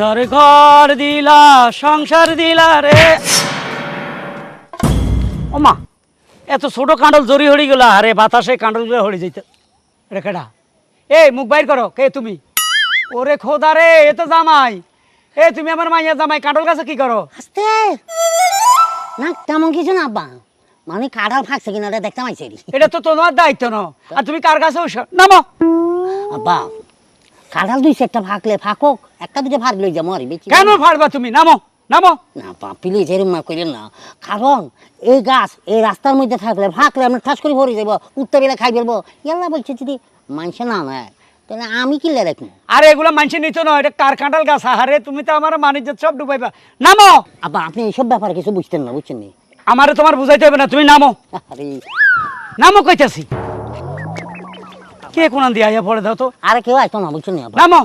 ঘরে ঘর দিলা সংসার দিলা রে। ওমা এত ছোট কাঁডল জড়ি হড়ি গেল আরে বাতাসে কাঁডলগুলো হড়ি যাইতে। রে কেডা? এই মুখ বাইর করো কে তুমি? ওরে খোদা রে এ তো জামাই। এ তুমি আমার মাইয়া জামাই কাঁডল গাছে কি করো? আস্তে। না তেমন কিছু না আব্বা মানে কাঁঠাল ফাঁকছে কিনা দেখতে পাইছে। এটা তো তোমার দায়িত্ব ন। আর তুমি কার কাছে নামো। আব্বা কাঁঠাল দুই চারটা ফাঁকলে ফাঁকক একটা দুটো ফাঁক লই যাব আর বেশি কেন ফাড়বা তুমি? নামো নামো। না প্লিজ এরম না। কারণ এই গাছ এই রাস্তার মধ্যে থাকলে ফাঁকলে আমরা ঠাস করে ভরে যাব বেলা খাই ফেলব। ইয়াল্লা বলছে যদি মানুষে না নেয় তাহলে আমি কিনলে রাখব আরে এগুলো মানছি নিত না এটা কার কাঁঠাল গাছ? আরে তুমি তো আমার মানিজ্য সব ডুবাইবা। নামো! আপনি এইসব ব্যাপারে কিছু বুঝতেন না বুঝছেন নি? আমারে তোমার বুঝাইতে হবে না তুমি নামো। আরে। নামো কইতাছি। কে কোন দিয়ে আইয়া পড়ে দাও তো? আরে কেউ আসতো না বুঝছেন নি। নামো।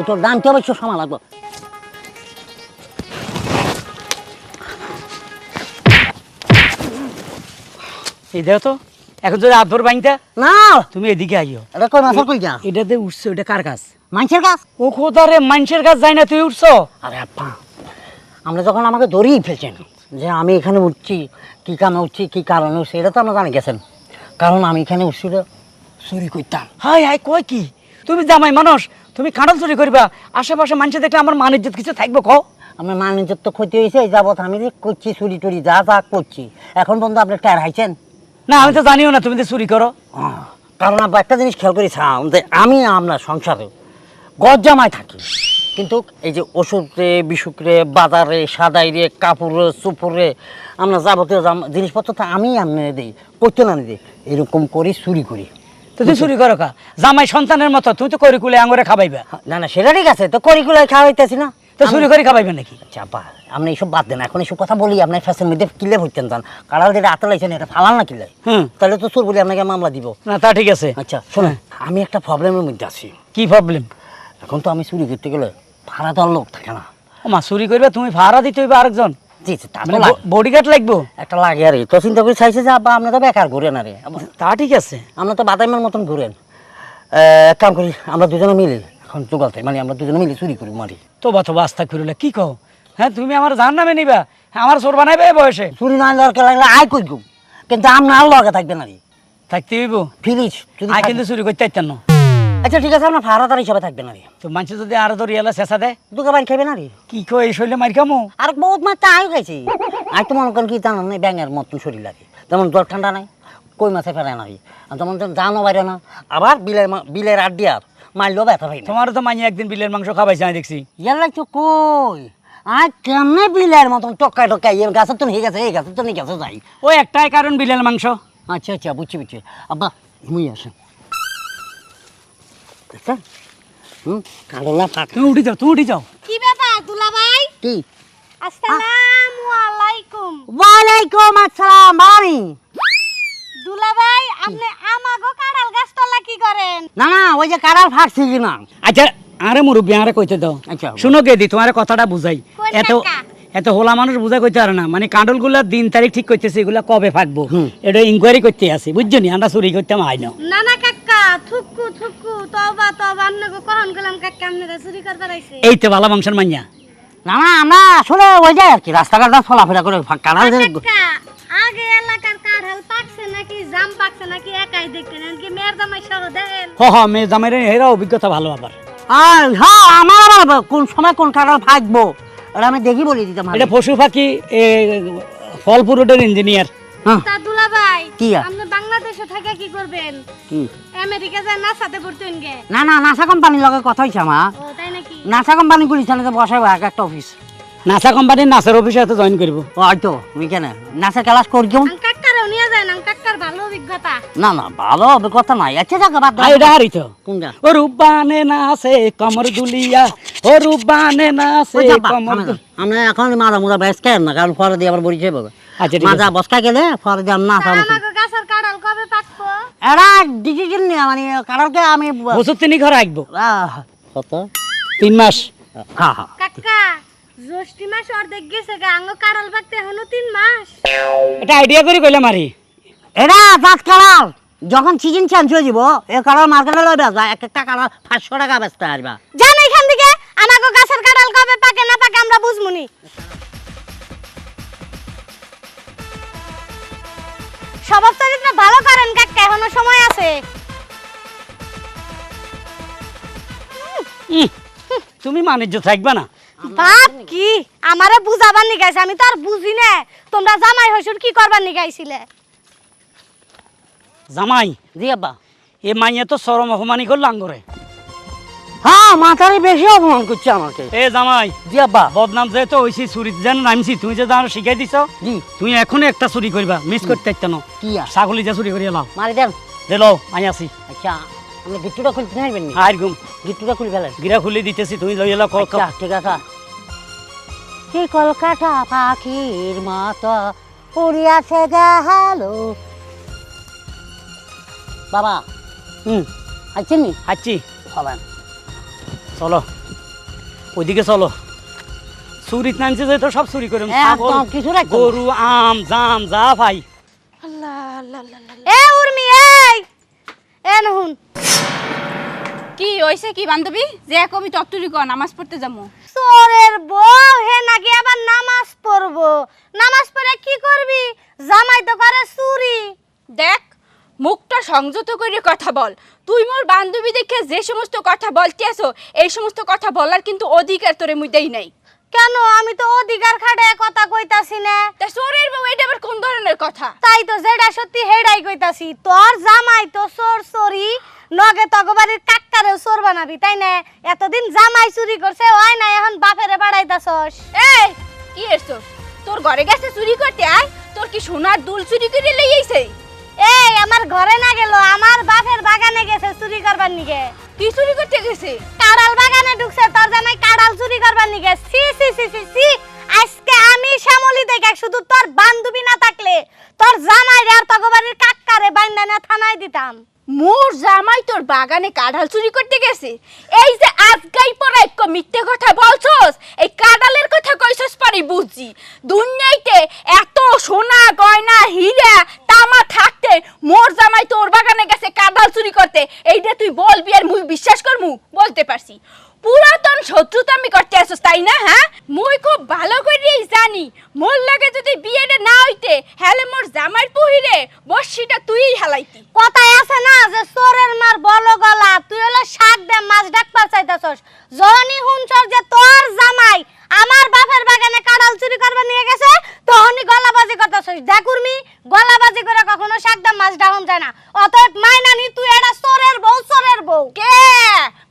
এটার দামটা অবশ্য সময় লাগবে। এই দেখো তো এখন যদি আধর বাইনটা না। তুমি এদিকে আইও। এটা কই মাছের কই যা এটাতে উঠছো এটা কার গাছ? মানুষের কাজ ও খোদা রে মানুষের গাছ যায় না তুই উঠছো? আরে আব্বা আমরা যখন আমাকে ধরেই ফেলছেন যে আমি এখানে উঠছি কী কামে উঠছি কী কারণে উঠছি এটা তো আমরা জানি গেছেন। কারণ আমি এখানে উঠছি চুরি করতাম হাই হাই কই কি? তুমি জামাই মানুষ তুমি কাঁঠাল চুরি করবা। আশেপাশে মানুষ দেখলে আমার মানিজ্য কিছু থাকবে কও? আমার মানুষের তো ক্ষতি হয়েছে এই যাবৎ আমি যে করছি চুরি টুরি যা যা করছি এখন পর্যন্ত আপনি টায়ার হাইছেন? না আমি তো জানিও না তুমি তো চুরি করো। কারণ আব্বা একটা জিনিস খেয়াল করি যে আমি আমরা সংসারে গজ্জামায় থাকি কিন্তু এই যে ওষুধে বিশুকরে বাজারে সাদাইরে কাপড়ে চুপড়ে আমরা যাবতীয় জাম- জিনিসপত্র তো আমি আমি দিই করতে না দিই এরকম করি চুরি করি। তো তুই চুরি করো কা? জামাই সন্তানের মতো তুই তো করি কুলে আঙুরে খাবাইবা। না না সেটা ঠিক আছে তো করিগুলো খাওয়া হইতেছি না। তো চুরি করে খাবাইবে নাকি? চাপা আপনি এইসব বাদ দেন এখন এইসব কথা বলি আপনার ফ্যাশন মধ্যে কিলে হইতেন যান কারাল যেটা আতে লাইছেন এটা ফালান না কিলে হুম। তাহলে তো চোর বলি আপনাকে মামলা দিব। না তা ঠিক আছে। আচ্ছা শোনেন আমি একটা প্রবলেমের মধ্যে আছি। কি প্রবলেম এখন তো আমি চুরি করতে গেলে ভাড়া দেওয়ার লোক থাকে না। মা চুরি করবে তুমি ভাড়া দিতে হইবে আরেকজন? জি তা তো মানে লাগে। বডিগার্ড লাগবো? একটা লাগে আর তো চিন্তা করে চাইছে যে আব্বা আপনি তো বেকার ঘুরেন আরে তা ঠিক আছে। আমরা তো বাদামের মতন ঘুরেন। এ, এক কাম করি আমরা দুজনে মিলি এখন জোগালতে মানে আমরা দুজনে মিলি চুরি করি মারি করিলে কি কও? হ্যাঁ তুমি আমার জান নামে নিবা। হ্যাঁ, আমার বানাইবে এই বয়সে। চুরি না দরকার লাগলে আয় কই কিন্তু আপনার লগে থাকবে না রে। থাকতে হইব। আই কিন্তু চুরি করতে চাইতেন না। আচ্ছা ঠিক আছে আপনার ভাড়াদার হিসাবে থাকবে না রে। তো মানুষ যদি আরও ধরি এলা চেঁচা দেয় দুটো বাড়ি খাইবে না রে। কি কই এই শৈলে মার খামো? আর বহুত মাত্রা আয় খাইছি। আজ তো মনে করেন কি জানেন না ব্যাঙের মতন শরীর লাগে। যেমন জ্বর ঠান্ডা নাই কই মাছে ফেরে না। আর যেমন জানো বাইরে না। আবার বিলের বিলের আড্ডি আর মারলেও ব্যথা পাই তোমারও তো মাইয়া একদিন বিলের মাংস খাবাইছে আমি দেখছি। ইয়ার লাগছো কই? আর কেমনে বিলের মতন টকাই এর গাছের তো নিয়ে গেছে এই গাছের তো নিয়ে গেছে যাই। ওই একটাই কারণ বিলের মাংস। আচ্ছা আচ্ছা বুঝছি বুঝছি। আব্বা ঘুমিয়ে আসেন। দেখছেন হুম কালোলা তুমি উঠি যাও তুমি উঠি যাও। কি ব্যাপার দুলাভাই? কি? আসসালামু আলাইকুম ওয়ালাইকুম আসসালাম বাড়ি দুলাভাই আপনি আমাগো গাছ তলা কি করেন? না না ওই যে কি না? আচ্ছা আরে মুরব্বী আরে কইতে দাও। আচ্ছা। শুনো কে দি তোমার কথাটা বুঝাই। এত এত হোলা মানুষ বুঝা কইতে পারে না। মানে কাঁডলগুলার দিন তারিখ ঠিক করতেছে এগুলা কবে ফাঁকবো এটা ইনকোয়ারি করতে আছে বুঝছ নি? আমরা চুরি করতাম আই না। কাকা থুকু থুকু তবা তবা আন্নাগো কখন গেলাম কাকা আপনারা চুরি করতে আইছে। এই তো ভালো মাংসের মাইয়া। না না আমরা আসলে ওই যে আর কি রাস্তাঘাটটা চলাফেরা করে কারার আগে এলাকার কাঁঠাল পাকছে নাকি জাম পাকছে নাকি একাই দেখতেন কি? মেয়ের জামাই সহ দেখেন হ হ মেয়ে জামাইরে এরা অভিজ্ঞতা ভালো আবার। আর হ্যাঁ আমার আবার কোন সময় কোন ফাঁকবো? আমি দেখি বলে দিতাম এটা পশু পাখি রোডের ইঞ্জিনিয়ার হ্যাঁ। কি আর? আপনি থেকে কি করবেন? কি? আমেরিকা যায় নাসাতে পড়তেন গে না না নাসা কোম্পানির লগে কথা ও তাই নাকি? নাসা কোম্পানি এক একটা অফিস নাসা কোম্পানির নাসের অফিসে জয়েন করব। ও হয়তো ওইখানে। নাসা ক্লাস করি কাকারও নিয়ে যায় না কাকার ভালো অভিজ্ঞতা। না না ভালো অভিজ্ঞতা নাই। আচ্ছা যাক বাদ দাও। এটা হারি কোনটা ও রূপানে নাচে কমর দুলিয়া। ও রূপানে নাচে কমর না। দু- আমরা এখন মারা মুরা বেশ কেন না কারণ পরে দিয়ে আবার বড়ি যাব। মাজা বসকা গেলে না গাছের কবে পাকবো? এরা নিয়ে মানে আমি বছর তিনি ঘরে কত? তিন মাস। হ্যাঁ হ্যাঁ কাকা জ্যৈষ্ঠী মাস অর্ধেক গেছে গা আঙ্গ পাকতে এখনও তিন মাস। এটা আইডিয়া করে কইলাম আরি এরা দাঁত কালার যখন সিজন চেঞ্জ হয়ে যাব এ কালার মার্কেটে লই বেচা এক একটা কালার পাঁচশো টাকা বেচতে আসবা। জান এখান থেকে আমাকে গাছের কাঁঠাল কবে পাকে না পাকে আমরা বুঝমুনি। স্বভাব চরিত্র ভালো করেন কাকা এখনও সময় আছে। তুমি বাণিজ্য থাকবে না। বাপ কি আমারে বুঝাবার নিগাইছে আমি তো আর বুঝি না। তোমরা জামাই হসুর কি করবার নিগাইছিলে জামাই জি আব্বা। এ মাইয়া তো চরম অপমানি করল আঙ্গরে। হ্যাঁ মাথারে বেশি অপমান করছে আমাকে। এ জামাই জি আব্বা। বদনাম যেহেতু হয়েছি চুরি যেন নামছি তুমি যে জানো শিখাই দিছ? জি। তুমি এখনই একটা চুরি করবা মিস করতে একটা ন কি? ছাগলি যে চুরি করিয়া লাও মারি দেন। যে লও আই আসি। আচ্ছা আপনি গিট্টুটা খুলতে পারবেন নি? আর গুম গিট্টুটা খুলে ফেলেন। গিরা খুলে দিতেছি তুমি লইয়া লাও কল আচ্ছা ঠিক আছে। কি কলকাতা পাখির মতো উড়িয়াছে গেলো বাবা হুম। আছেন নি? হাঁচি চলেন চলো। ওইদিকে চলো। চুরিত নামছে যেহেতু সব চুরি করে। কিছু গরু আম জাম যা ভাই। এ উর্মি এই! এ নহুন। কি হইছে কি বান্ধবী? যে কবি তত্তুরি কর নামাজ পড়তে যাব। চোরের বউ হে নাকি আবার নামাজ পড়ব? নামাজ পড়ে কি করবি? জামাই তো করে চুরি। দেখ মুখটা সংযত করে কথা বল। তুই মোর বান্ধবী দেখে যে সমস্ত কথা বলতে আসো এই সমস্ত কথা বলার কিন্তু অধিকার তোরে মুই দেই নাই। কেন? আমি তো অধিকার খাটে কথা কইতাছি না। তা সোরের বউ এটা আবার কোন ধরনের কথা? তাই তো যেটা সত্যি হেডাই কইতাছি। তোর জামাই তো চোর চোরি নগে তগবাড়ির কাক্কারেও চোর বানাবি তাই না? এতদিন জামাই চুরি করছে ওই না এখন বাপেরে বাড়াইতাছস। এই কি এরছো তোর ঘরে গেছে চুরি করতে আয়। তোর কি সোনার দুল চুরি করে লইয়াইছে? এই আমার ঘরে না গেল আমার বাপের বাগানে গেছে চুরি করবার নিগে। কি চুরি করতে গেছে? কাড়াল বাগানে ঢুকছে তোর জামাই কাড়াল চুরি করবার নিগে। সি সি সি সি সি আজকে আমি শ্যামলি দেখে শুধু তোর বান্ধবী না থাকলে তোর জামাই আর তগবাড়ির কাকারে বাইন্দা না থানায় দিতাম। মোর জামাই তোর বাগানে কাঁঠাল চুরি করতে গেছে। এই যে আজকাই পরে এক মিথ্যে কথা বলছস, এই কাঁঠালের কথা কইছস পারি বুঝছি দুনিয়াইতে এত সোনা গয়না, হীরা, তামা থাকতে মোর জামাই তোর বাগানে গেছে কাঁঠাল চুরি করতে। এইটা তুই বলবি আর মুই বিশ্বাস করমু? বলতে পারছি। পুরাতন শত্রুতা আমি করতে আসছ তাই না হ্যাঁ? মুই খুব ভালো করেই জানি, মোর লাগে যদি বিয়েটা না হইতে, হেলে মোর জামাই পহিরে বর্ষিটা তুই হেলাইতি। কথায় আছে না যে চোরের মার বল গলা, তুই হলো শাক দে, মাছ ডাক চাইতাছস জনি হুনছস যে তোর জামাই আমার বাপের বাগানে কাঁড়াল চুরি করবার নিয়ে গেছে, তখনই গলাবাজি করতেছস। দেখুরমি গলাবাজি করে কখনো শাক দে মাছ ডাহন যায় না। অতএব মাইনানি তুই এটা চোরের বউ চোরের বউ। কে?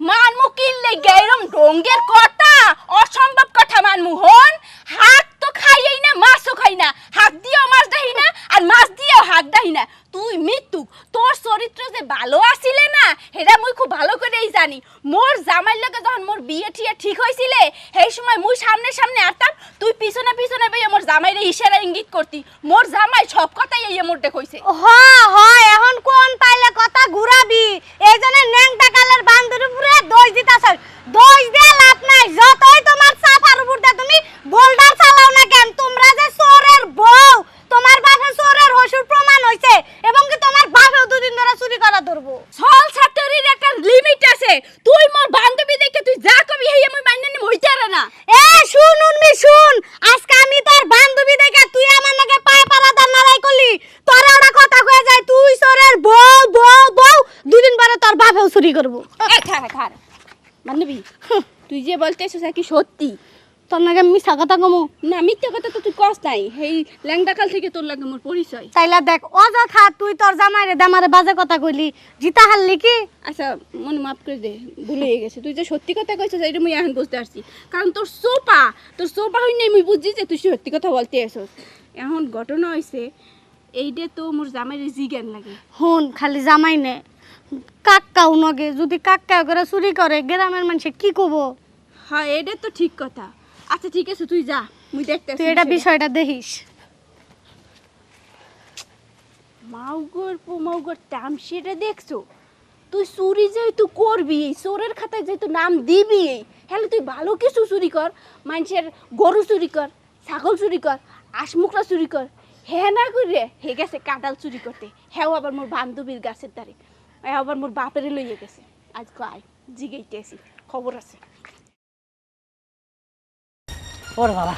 মানমু কিনলে গেরম ডঙ্গের কথা অসম্ভব কথা মানমু হন। হাত তো খাইই না, মাছও খাই না। হাত দিয়েও মাছ দাহি না, আর মাছ দিয়েও হাত দাহি না। তুই মৃত্যু। তোর চরিত্র যে ভালো আসিলে না, সেটা মুই খুব ভালো করেই জানি। মোর জামাইর লগে যখন মোর বিয়ে ঠিয়ে ঠিক হয়েছিলে সেই সময় মুই সামনে সামনে আরতাম তুই পিছনে পিছনে বইয়ে মোর জামাইরে ইশারা ইঙ্গিত করতি মোর জামাই সব কথাই এই মোর দেখইছে হয় হয়, এখন কোন পাইলে কথা ঘুরাবি এই জন্য ন্যাংটা কালের বান্ধুর উপরে দোষ দিতাছস দোষ দিয়ে লাভ নাই, যতই তোমার সাফার উপর দিয়ে তুমি বোল্ডার চালাও না কেন তোমরা যে চোরের বউ তোমার বাপে চোরের হসুর প্রমাণ হইছে এবং কি তোমার বাপেও দুদিন ধরে চুরি করা ধরবো ছল ছাত্রীর একটা লিমিট আছে তুই মোর বান্ধবী দেখে তুই যা কবি হেই আমি মাইনে নিম হইতে পারে না এ শুন উন্মি শুন আজকে আমি তোর বান্ধবী দেখে তুই আমার নাকি পায়ে পাড়া নাড়াই করলি তোর ওটা কথা কয়ে যায় তুই চোরের বউ বউ বউ দুদিন পরে তোর বাপেও চুরি করব এ খার খার বান্ধবী তুই যে বলতেছিস কি সত্যি? তোর নাকি মিছা কথা কমু? না মিথ্যা কথা তো তুই কস নাই। ল্যাংডাকাল থেকে তোর লাগে মোর পরিচয়। তাইলা দেখ অযথা তুই তোর জামাইরে দামারে বাজে কথা কইলি। জিতা হারলি কি? আচ্ছা মনে মাফ করে দে ভুলে গেছে। তুই যে সত্যি কথা কইছিস এটা মুই এখন বুঝতে পারছি। কারণ তোর সোপা তোর সোপা হই নাই মুই বুঝছি যে তুই সত্যি কথা বলতে আসছ এখন ঘটনা হইছে এইটা তো মোর জামাইয়ের জিজ্ঞান লাগে। হুন খালি জামাই নে কাক্কাও নগে যদি কাক্কা করে চুরি করে গ্রামের মানুষে কি কব হ্যাঁ এটা তো ঠিক কথা। আচ্ছা ঠিক আছে তুই যা মুই দেখতে তুই এটা বিষয়টা দেখিস। মাউগর পোমাউগর তামসিটা দেখছ? তুই চুরি যেহেতু করবি চোরের খাতায় যেহেতু নাম দিবি হ্যালো তুই ভালো কিছু চুরি কর মানুষের গরু চুরি কর ছাগল চুরি কর আশমুকরা চুরি কর হ্যাঁ না করে হে গেছে কাঁঠাল চুরি করতে হ্যাঁ আবার মোর বান্ধবীর গাছের দ্বারে আবার মোর বাপেরে লইয়ে গেছে। আজ আয় জিগাইতে খবর আছে। ওরে বাবা।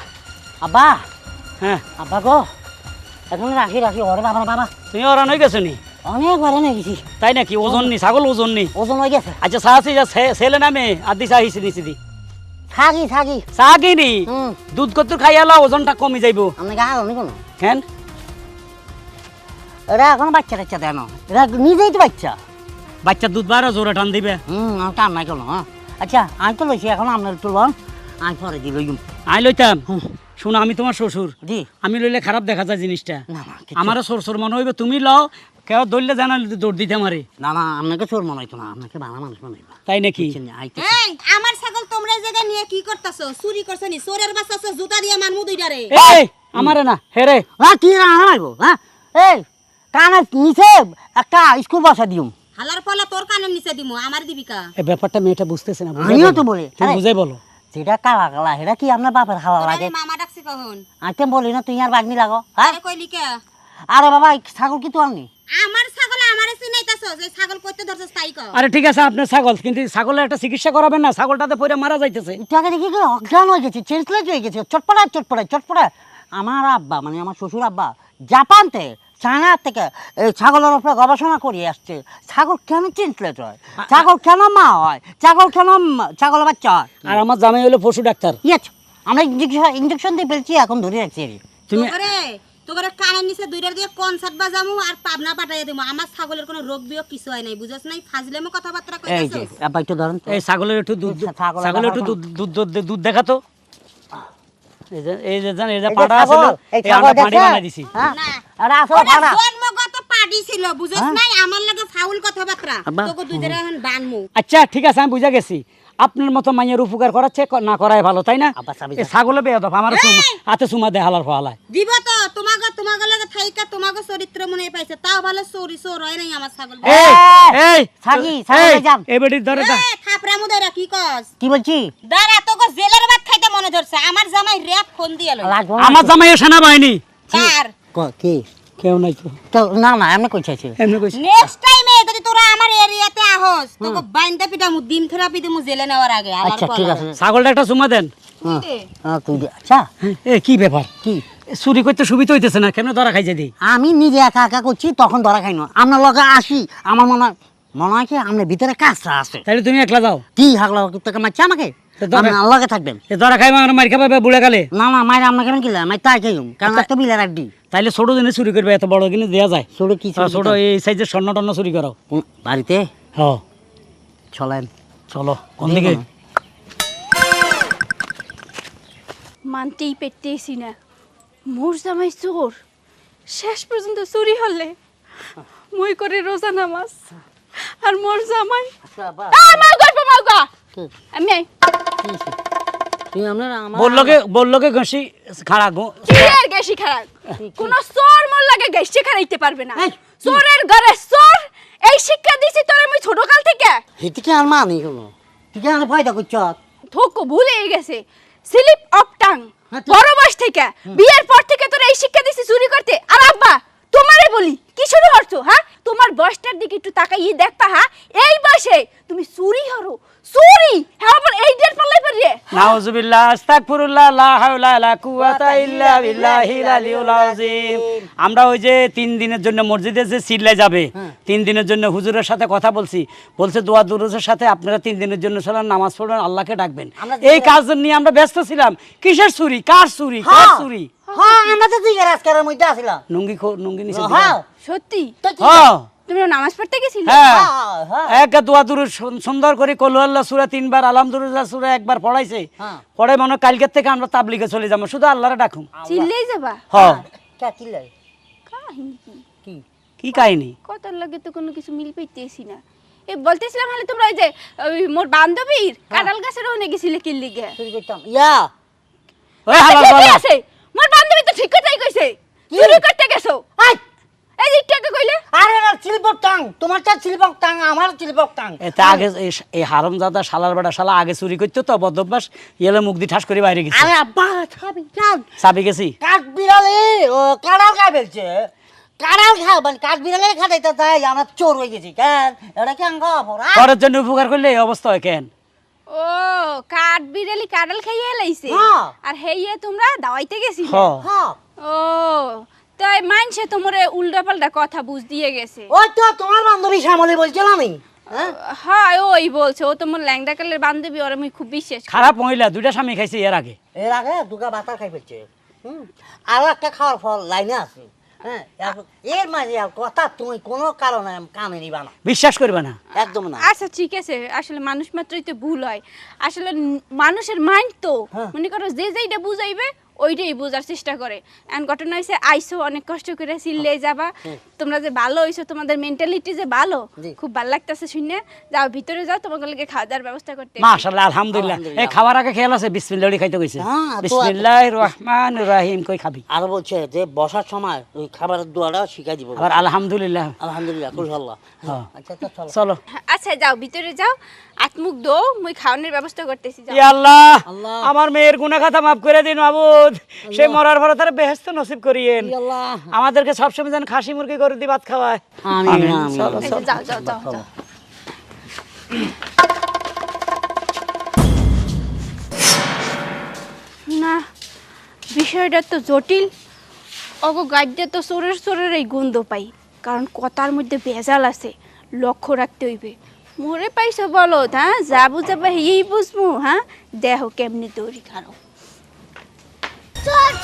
আব্বা। হ্যাঁ। আব্বা গো। এখন রাখি রাখি। ওরে বাবা বাবা। তুমি ওরান হয়ে গেছো নি? অনেক বারে নিয়ে গেছি। তাই নাকি? ওজন নি ছাগল ওজন নি? ওজন হয়ে গেছে। আচ্ছা সাহসি যা ছেলে নামে আদি চাহিছি নিচে দি থাকি থাকি। কিনি হুম। দুধ কত খাইয়ালা ওজনটা কমে যাইব। আপনি গা হলো কোনো। কেন এরা এখন বাচ্চা টাচ্চা দেন এরা নিজেই তো বাচ্চা। বাচ্চা দুধ বারো জোরে টান দিবে। হুম আমি টান নাই কোনো হ্যাঁ। আচ্ছা আমি তো লইছি এখন আপনার তুলবান আমি পরে দি লইম। আই লইতাম। শোনো আমি তোমার শ্বশুর। জি। আমি লইলে খারাপ দেখা যায় জিনিসটা। আমারও সর মনে হইবে তুমি লও। কেউ দৌড়লে জানালে দৌড় দিতে মারে না না আপনাকে চোর মনে হইতো না আপনাকে ভালো মানুষ মনে হইবা। তাই নাকি? এই আমার ছাগল তোমরা এই জায়গায় নিয়ে কি করতেছো? চুরি করছ নি? চোরের বাচ্চা আছে, জুতা দিয়ে মারমু দুইটারে এই আমারে না হেরে হ্যাঁ কি না হারাইবো হ্যাঁ। এই কানে নিচে একটা স্কুল বাসা দিউম। হালার পালা তোর কানের নিচে দিমু আমার দিবিকা। এই ব্যাপারটা মেয়েটা বুঝতেছে না আমিও তো বলি। তুমি বুঝাই বলো। সেটা কালা কালা সেটা কি আপনার বাপের হাওয়া লাগে? মামা ডাকছি কখন? আইতে বলি না তুই আর বাগনি লাগো হ্যাঁ? আরে কইলি কে? আরে বাবা ছাগল কি তো আননি আমার ছাগল আমারে চিনাইতাছো যে ছাগল কইতে ধরছস তাই কও আরে ঠিক আছে আপনার ছাগল কিন্তু ছাগলের একটা চিকিৎসা করাবেন না ছাগলটাতে পরে মারা যাইতেছে। টাকা দেখি কি অজ্ঞান হয়ে গেছে চেঞ্জলেস হয়ে গেছে চটপটায় চটপটায় চটপটায়। আমার আব্বা মানে আমার শ্বশুর আব্বা জাপানতে চায়না থেকে এই ছাগলের উপরে গবেষণা করে আসছে। ছাগল কেন চেঞ্জলেস হয় ছাগল কেন মা হয়? ছাগল কেন ছাগলের বাচ্চা হয়? আর আমার জামাই হলো পশু ডাক্তার। আমরা ইঞ্জেকশন ইঞ্জেকশন দিয়ে ফেলছি এখন ধরে রাখছি তুমি তোরে তোরে কানের নিচে দুইটার দিয়ে কনসার্ট বাজামু আর পাবনা পাঠাইয়া দিমু। আমার ছাগলের কোনো রোগ বিয়োগ কিছু হয় নাই বুঝছ নাই? ফাজলেমো কথাবার্তা এই যে একটু ধরেন এই ছাগলের একটু দুধ ছাগলের একটু দুধ দুধ দুধ দুধ দেখাতো। এই যে জান এটা পাড়া আছে এই আমরা বানাই দিছি হ্যাঁ? না। আরে আসো পাড়া জন্মগত পাডি ছিল বুঝছ হ্যাঁ? নাই আমার লাগে ফাউল কথাবার্তা। তোকে এখন বানমু আচ্ছা ঠিক আছে আমি বুঝা গেছি আপনার মতো মাইয়ের উপকার করাচ্ছে না করাই ভালো তাই না। ছাগলে বেয়াদব আমার হাতে সুমা দেয় হালার ফালায়। দিব তো তোমাকে তোমাকে লাগে থাইকা তোমাকে চরিত্র মনে পাইছে তাও ভালো চোরি চোর হয় নাই আমার ছাগল। এই এই ছাগি, ছাগলে যান। ধরে দা কি কস? কি বলছি? দাঁড়া তোকে জেলের ভাত খাইতে মনে ধরছে। আমার জামাই র্যাপ ফোন দিয়ে আমার? জামাই সেনাবাহিনী। কার? ক- কি? কেউ নাই তো। তো না না এমনি কই চাইছি এমনি কইছি। নেক্সট টাইমে যদি তোরা আমার এরিয়াতে আহস তোকে বাইন্দা পিটা মু ডিম থেরাপি দিমু জেলে নেওয়ার আগে আচ্ছা ঠিক আছে। ছাগলটা একটা সুমা দেন। হ্যাঁ, তুই দে। আচ্ছা। এ কি ব্যাপার? কি? চুরি করতে সুবিধা হইতেছে না কেমন ধরা খাইছে দিই আমি নিজে একা একা করছি তখন ধরা খাই না। আপনার লগে আসি আমার মনে হয় মনে হয় কি আপনার ভিতরে কাজটা আছে। তাহলে তুমি একলা যাও। কি হাগলা তোকে মারছে আমাকে? লগে থাকবেন। এ ধরা খাই আমার মার খাবে বুড়ে গেলে? না না মায়ের আপনাকে কেন কিলা মাই তাই খাই কারণ একটা বিলের আড্ডি। তাইলে ছোট জিনিস চুরি করবে এত বড় জিনিস দেওয়া যায়। ছোট কি ছোট এই সাইজের স্বর্ণ টর্ণ চুরি করো। বাড়িতে? হ। চলেন। চলো কোন দিকে। মানতেই পেতেছি না। মোর জামাই চোর। শেষ পর্যন্ত চুরি হলে মই করে রোজা নামাজ। আর মোর জামাই আ, মাও গল্প মাও গা কি? আমি আই। তুই আপনার আমার বললোকে বললোকে খাড়া গো। কি আর গেছি খারাপ কোন চোর মোর লাগে গেছি পারবে না। এই, চোরের ঘরে চোর এই শিক্ষা দিছি তোরে মুই ছোট কাল থেকে। হেতিকে আর মা নেই কোনো। তুই কেন ফায়দা করছ থোকো ভুলে গেছে। Slip of tongue. হ্যাঁ, বড় বয়স থেকে। বিয়ের পর থেকে তোরা এই শিক্ষা দিছি চুরি করতে। আর আব্বা তোমারে বলি কি শুরু করছ হ্যাঁ? তোমার বয়সটার দিকে একটু তাকাইয়ে দেখবা হ্যাঁ? এই বয়সে তুমি চুরি হরো চুরি? হ্যাঁ আবার এই ডেট পাল্লাই পারিয়ে নাউজুবিল্লাহ আস্তাগফিরুল্লাহ লা হাওলা লা কুওয়াতা ইল্লা বিল্লাহিল আলিয়্যুল আযীম। আমরা ওই যে তিন দিনের জন্য মসজিদে যে সিল্লে যাবে তিন দিনের জন্য হুজুরের সাথে কথা বলছি বলছে দোয়া দুরুজের সাথে আপনারা তিন দিনের জন্য সালাম নামাজ পড়বেন আল্লাহকে ডাকবেন। এই কাজ নিয়ে আমরা ব্যস্ত ছিলাম। কিসের চুরি? কার চুরি? কার চুরি? হ্যাঁ আমরা তো আজকের মধ্যে আসিলাম। নুঙ্গি খো নুঙ্গি নিচে হ্যাঁ। সত্যি? হ্যাঁ। তুমি নামাজ পড়তে গেছিলে? হ্যাঁ। হ্যাঁ, হ্যাঁ। এক দোয়া দুরু সুন্দর করে কলু আল্লাহ সুরা তিনবার আলহামদুলিল্লাহ সুরা একবার পড়াইছে। হ্যাঁ। পড়ে মনে হয় কালকের থেকে আমরা তাবলিগে চলে যাব। শুধু আল্লাহরে ডাকুম। চিল্লেই যাবা? হ কে কি কাহিনী কথার লাগে তো কোনো কিছু মিল পাইতেছি না। এ বলতেছিলাম হলে তোমরা ওই যে ওই মোর বান্ধবীর কাঁঠাল গাছের ওখানে গেছিলে কি লিগে ইয়া। ওই হালাল মোর বান্ধবী তো ঠিক কথাই কইছে। চুরি করতে গেছো। আই! এই যে একটু কইলে। আরে না সিলবক টাং। তোমারটা সিলবক টাং আমার সিলবক টাং। এতে আগে এই- হারামজাদা শালার বেটা শালা আগে চুরি করতো তো বদভ্যাস ইয়েলে মুখ দিয়ে ঠাস করে বাইরে গেছে। আরে আব্বা খাবি চান চাবি গেছি। কাঠ বিড়ালে ও কাড়াল খাই ফেলছে। কাড়াল খাও মানে কাঠ বিড়ালে খাটাই তো তাই আমার চোর হয়ে গেছি কেন? এটা কি আঙ্গ অপরাধ? পরের জন্য উপকার করলে এই অবস্থা হয় কেন? ও কাঠ বিড়ালি কাঁঠাল খাইয়ে লাইছে। আর হেইয়ে তোমরা দাওয়াইতে গেছি হ। হ্যাঁ ও তাই মানছে তোমারে উল্টা পাল্টা কথা বুঝ দিয়ে গেছে। ওই তো তোমার বান্ধবী শ্যামলি বলছিলাম আমি হ্যাঁ? হ্যাঁ ওই বলছে ও তোমার ল্যাংদা কালের বান্ধবী ওর আমি খুব বিশ্বাস খারাপ মহিলা দুইটা স্বামী খাইছে এর আগে। এর আগে দুটা বাতার খাই ফেলছে আরও একটা খাওয়ার ফল লাইনে আছে। হ্যাঁ এর মাঝে আর কথা তুমি কোনো কারণে কানে নিবা না। বিশ্বাস করবে না। একদম না। আচ্ছা ঠিক আছে। আসলে মানুষ মাত্রই তো ভুল হয়। আসলে মানুষের মাইন্ড তো হ্যাঁ। মনে করো যে যেইটা বুঝাইবে ওইটাই বোঝার চেষ্টা করে। এখন ঘটনা হয়েছে আইসো অনেক কষ্ট করে সিললে যাবা। তোমরা যে ভালো হইছো তোমাদের মেন্টালিটি যে ভালো খুব ভালো লাগতেছে শুনে যাও ভিতরে যাও তোমাকে লাগে খাওয়া দাওয়ার ব্যবস্থা করতে। মাশাআল্লাহ আলহামদুলিল্লাহ। এই আলহামদুলিল্লাহ। খাবার আগে খেয়াল আছে? বিসমিল্লাহ খাইতে কইছে। হ্যাঁ, বিসমিল্লাহির রহমানির রহিম কই খাবি? আরও বলছে যে বসার সময় ওই খাবারের দোয়াটা শিখাই দিব। আবার আলহামদুলিল্লাহ। আলহামদুলিল্লাহ কুশাল্লাহ হ্যাঁ। আচ্ছা আচ্ছা চলো। চলো। আচ্ছা যাও ভিতরে যাও। আত্মুখ দো মুই খাওয়ানোর ব্যবস্থা করতেছি যাও। ইয়া আল্লাহ। আমার মেয়ের গুনাহ খাতা মাফ করে দিন মাবুদ সে মরার পরে তার বেহেশত নসিব করিয়েন। আমাদেরকে সবসময় যেন খাসি মুরগি করে দিয়ে ভাত খাওয়ায়। চলো যাও যাও যাও না বিষয়টা তো জটিল। অগো গাড্ডে তো চোরের চোরের এই গন্ধ পাই কারণ কথার মধ্যে ভেজাল আছে লক্ষ্য রাখতে হইবে। মোরে পাইছো বলো হ্যাঁ? যা বুঝাবে এই বুঝব হ্যাঁ? দেহ কেমনি দৌড়ি খানো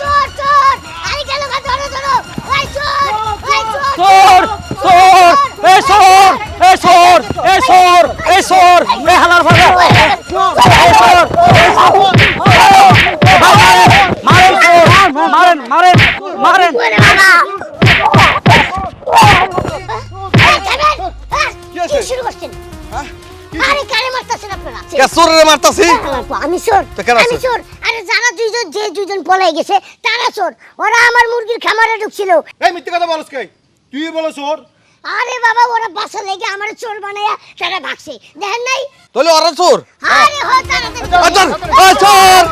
চোর চোর! আরে গেল গা ধরো ধরো! ওই চোর! ওই চোর! চোর চোর এ চোর! এ চোর! এ চোর! এ চোর! এ হালার ফালা এ চোর! এ চোর! মারেন মারেন মারেন মারেন চোরের মারতাছি? আমি চোর। আমি চোর? আরে যারা দুইজন যে দুইজন পলাই গেছে তারা চোর। ওরা আমার মুরগির খামারে ঢুকছিল। এই মিথ্যে কথা বলছ কে? তুই বলো চোর। আরে বাবা ওরা বাসা লেগে আমার চোর বানাইয়া তারা ভাগছে। দেখেন নাই? তাহলে ওরা চোর? আরে হো আ, চোর! চোর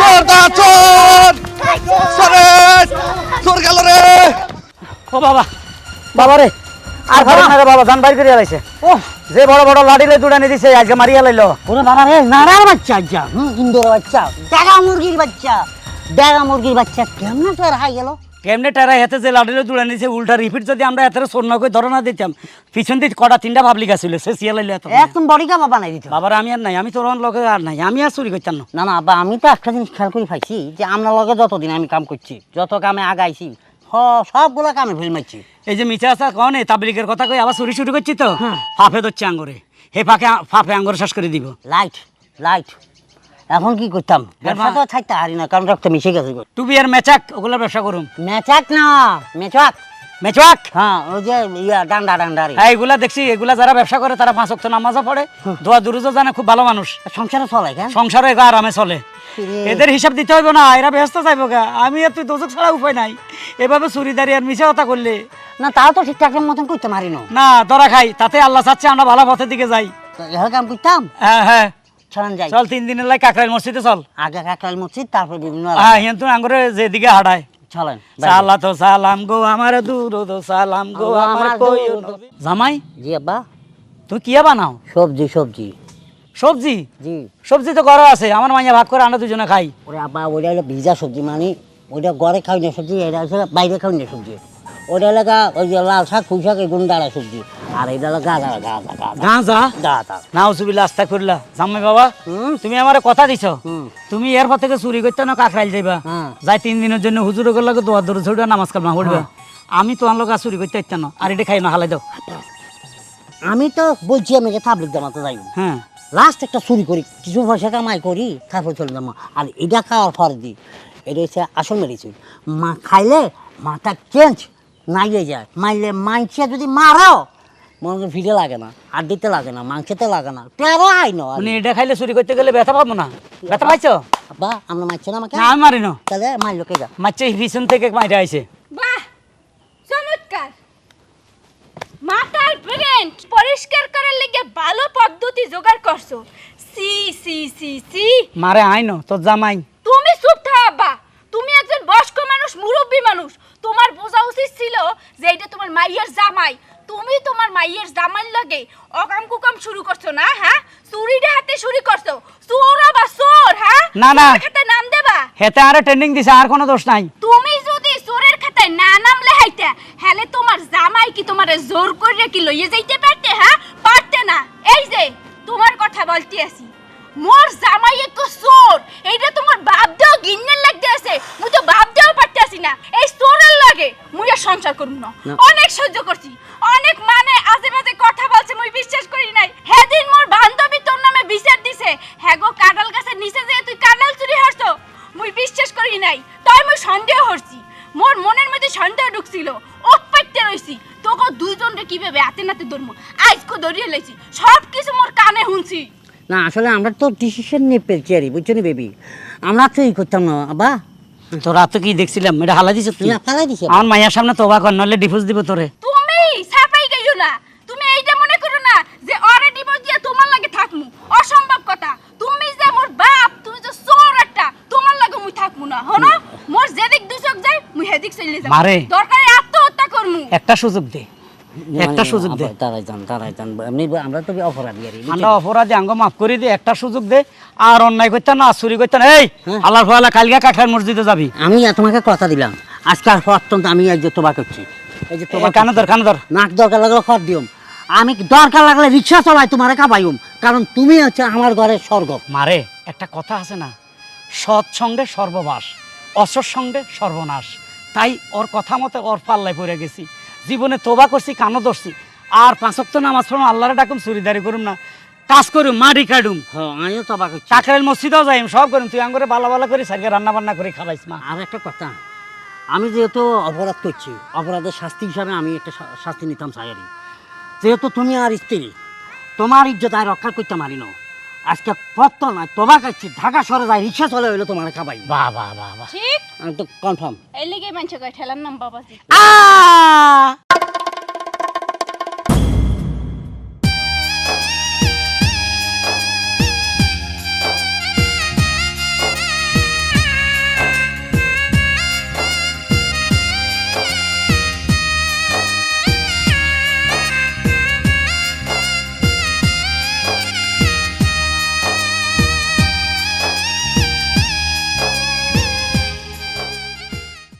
চোর দা চোর। এই চোর! গেল রে! ও বাবা বাবা রে আর ভালো না রে বাবা জান বাইর করে আলাইছে ও যে বড় বড় লাঠিলে দুড়ানি দিছে আজকে মারিয়া লাইলো। ওরে বাবা রে নাড়ার বাচ্চা আজ্জা হুম ইন্দোর বাচ্চা। ডেগা মুরগির বাচ্চা। ডেগা মুরগির বাচ্চা কেমনে তো হাই গেল? কেমনে টারা হেতে যে লাঠিলে দুড়ানি দিছে উল্টা রিপিট যদি আমরা এত স্বর্ণ করে ধরে না দিতাম পিছন দিকে কটা তিনটা পাবলিক আছিল সে সিয়া লাইলো এত একদম বডি কামা বানাই দিত বাবার আমি আর নাই আমি তোর লগে আর নাই আমি আর চুরি করতাম না। না বা আমি তো একটা জিনিস খেয়াল করে পাইছি যে আপনার লগে যতদিন আমি কাম করছি যত কামে আগাইছি সবগুলা কামে ফেল মারছি। এই যে মিছা আসা কনে তাবলিকের কথা কই আবার চুরি শুরু করছি তো? ফাফে ধরছে আঙ্গুরে। হে ফাঁকে ফাফে আঙ্গুরে শেষ করে দিব। লাইট লাইট এখন কি করতাম? ব্যবসা তো থাকতে হারি না কারণ রক্ত মিশে গেছে টুপি আর মেচাক ওগুলো ব্যবসা করুম। মেচাক না মেচাক। মেচাক হ্যাঁ ওই যে ইয়া ডান্ডা ডান্ডা রে হ্যাঁ এগুলা দেখছি এগুলা যারা ব্যবসা করে তারা পাঁচ অক্ট নামাজও পড়ে দোয়া দুরুজও জানে খুব ভালো মানুষ। সংসারে কেন? সংসারে এগো আরামে চলে। এদের হিসাব দিতে হইব না এরা ব্যস্ত চাইব গা। আমি আর তুই দোষক ছাড়া উপায় নাই। এভাবে চুরিদারি আর মিশা কথা করলে না তাও তো ঠিকঠাক মতন করতে পারি না। ধরা খাই তাতে আল্লাহ চাচ্ছে আমরা ভালো পথের দিকে যাই। এভাবে কাম করতাম হ্যাঁ হ্যাঁ। চল তিন দিনের লাই কাকরাইল মসজিদে চল। আগে কাকরাইল মসজিদ তারপর বিভিন্ন হ্যাঁ হিন্দু আঙ্গুরে যেদিকে হাঁটায়। চলেন। সালা তো সালাম গো আমার সালাম গো আমার আমার কই দূর নবী। জামাই? জি আব্বা। তুই কিয়া বানাও? সবজি সবজি। সবজি? জি। সবজি তো ঘরে আছে আমার মাইয়া ভাগ করে আমরা দুজনে খাই। ওরে আব্বা ওইটা হলো ভিজা সবজি মানে ওইটা ঘরে খাই না সবজি এটা বাইরে খাই না সবজি। ওইটা হলো গা ওই যে লাল শাক পুঁই শাক এগুলো ডালা সবজি। আর এটা হলো গাঁদা গাঁদা গাঁদা গাঁজা। গাঁদা না উসুবিল্লা আস্তা করলা জামাই বাবা তুমি আমার কথা দিছ? তুমি এর পর থেকে চুরি করতে না কাকরাইল যাইবা? হ্যাঁ। যাই তিন দিনের জন্য হুজুর লাগে দোয়া দূর ছড়িয়া নামাজ কালমা পড়বা। আমি তোমার লোক আর চুরি করতে ইচ্ছা না। আর এটা খাই না হালাই দাও। আমি তো বলছি আমি যে তাবলিক জামাতে যাই। হ্যাঁ। লাস্ট একটা চুরি করি কিছু পয়সা কামাই করি তারপর চলে যাব। আর এটা খাওয়ার পর দি এটা হচ্ছে আসল মেডিসিন মা খাইলে মাথা চেঞ্জ নাইয়ে যায়। মাইলে মাংসে যদি মারো মনে ফিরে লাগে না আর দিতে লাগে না মাংসতে লাগে না। তেরো আই না মানে এটা খাইলে চুরি করতে গেলে ব্যথা পাবো না? ব্যথা পাইছো? বা আমরা মারছে না আমাকে? না আমি মারি না। তাহলে মারলো কে যা মারছে পিছন থেকে মাইরা আইছে। বাহ চমৎকার। মাথার ব্রেন পরিষ্কার করার লেগে ভালো পদ্ধতি জোগাড় করছ। সি সি সি সি। মারে আইন তোর জামাই। তুমি চুপ থাকবা। তুমি একজন বয়স্ক মানুষ মুরব্বী মানুষ। বোঝা ছিল যে এটা তোমার মাইয়ের জামাই। তুমি তোমার মাইয়ের জামাইর লাগে অকাম কুকাম শুরু করছ না হ্যাঁ? চুরিটা হাতে শুরু করছ। চোর বা চোর হ্যাঁ? না, না। খাতায় নাম দেবা? হেতে আরে ট্রেন্ডিং দিছে আর কোনো দোষ নাই। তুমি যদি চোরের খাতায় না নাম লেহাইতে হেলে তোমার জামাই কি তোমার জোর করে কি লইয়ে যাইতে পারতে হ্যাঁ? পারতে না। এই যে তোমার কথা বলতে আছি মোর জামাই এক চোর। এইটা তোমার বাপ দেও গিন্নের লাগতে আছে। মুই তো বাপ দেও আসি না। এই চোরের লাগে মুই আর সংসার করব না। অনেক সহ্য করছি। অনেক মানে আজে বাজে কথা বলছে মুই বিশ্বাস করি নাই। হেদিন মোর বান্ধবী তোর নামে বিচার দিছে। হ্যাঁ গো কাঁঠাল গাছের নিচে যে তুই কাঁঠাল চুরি হরছো? মুই বিশ্বাস করি নাই। তাই মুই সন্দেহ হরছি। মোর মনের মধ্যে সন্দেহ ঢুকছিল। ওক পাইতে রইছি। তোকে দুইজনরে কীভাবে হাতে নাতে ধরমু? আজকে ধরিয়ে লাইছি। না আসলে আমরা তো ডিসিশন নিয়ে পেয়েছি আর বুঝছ নি বেবি আমরা তো ই করতাম না আবা তোরা তো কি দেখছিলাম? এটা হালা দিছ তুই? না ফালাই দিছে। আমার মাইয়ার সামনে তোবা কর নলে ডিভোর্স দিব তোরে। তুমি সাফাই গাইও না। তুমি এইটা মনে করো না যে অরে ডিভোর্স দিয়ে তোমার লাগে থাকমু। অসম্ভব কথা। তুমি যে মোর বাপ তুমি যে চোর একটা তোমার লাগে মুই থাকমু না হনো মোর যেদিক দুচক যায় মুই হেদিক চলে যাব। মারে। দরকারে আত্মহত্যা করমু। একটা সুযোগ দে। একটা মানে সুযোগ দে। দাঁড়াই যান দাঁড়াই যান। এমনি আমরা তো অপরাধী আর আমরা অপরাধী আঙ্গ মাফ করে দে একটা সুযোগ দে। আর অন্যায় করতে না চুরি করতে না। এই হ্যাঁ। আল্লাহর কালকে কাঠার মসজিদে যাবি। আমি তোমাকে কথা দিলাম। আজকে আর অত্যন্ত আমি এই যে তোবা করছি। এই যে তোবা কানে ধর কানে ধর। নাক দরকার লাগলে খর আমি দরকার লাগলে রিক্সা চালাই তোমার খাবাইম কারণ তুমি হচ্ছে আমার ঘরের স্বর্গ। মারে একটা কথা আছে না? সৎ সঙ্গে সর্ববাস অসৎ সঙ্গে সর্বনাশ। তাই ওর কথা মতে ওর পাল্লায় পড়ে গেছি। জীবনে তোবা করছি কানো ধরছি। আর পাঁচক তো নামাজ পড়ুম আল্লাহরে ডাকুম চুরিদারি করুম না। কাজ করুম মাটি কাটুম। হ্যাঁ আমিও তোবা করছি। চাকরের মসজিদেও যাইম সব করুম। তুই আঙ্গরে ভালো ভালো করে সারিয়ে রান্না বান্না করে খাবাইস মা। আর একটা কথা আমি যেহেতু অপরাধ করছি অপরাধের শাস্তি হিসাবে আমি একটা শাস্তি নিতাম চাইরি যেহেতু তুমি আর স্ত্রী তোমার ইজ্জত আর রক্ষা করতে পারি না। আজকে পত্র নয় তোবা কাছি ঢাকা শহরে যাই রিক্সা চলে হইল তোমার খাবাই। বাহ বাহ বাহ বাহ। ঠিক? আমি তো কনফার্ম এই লিগে মানুষ কয় ঠেলার নাম বাবাজি। আ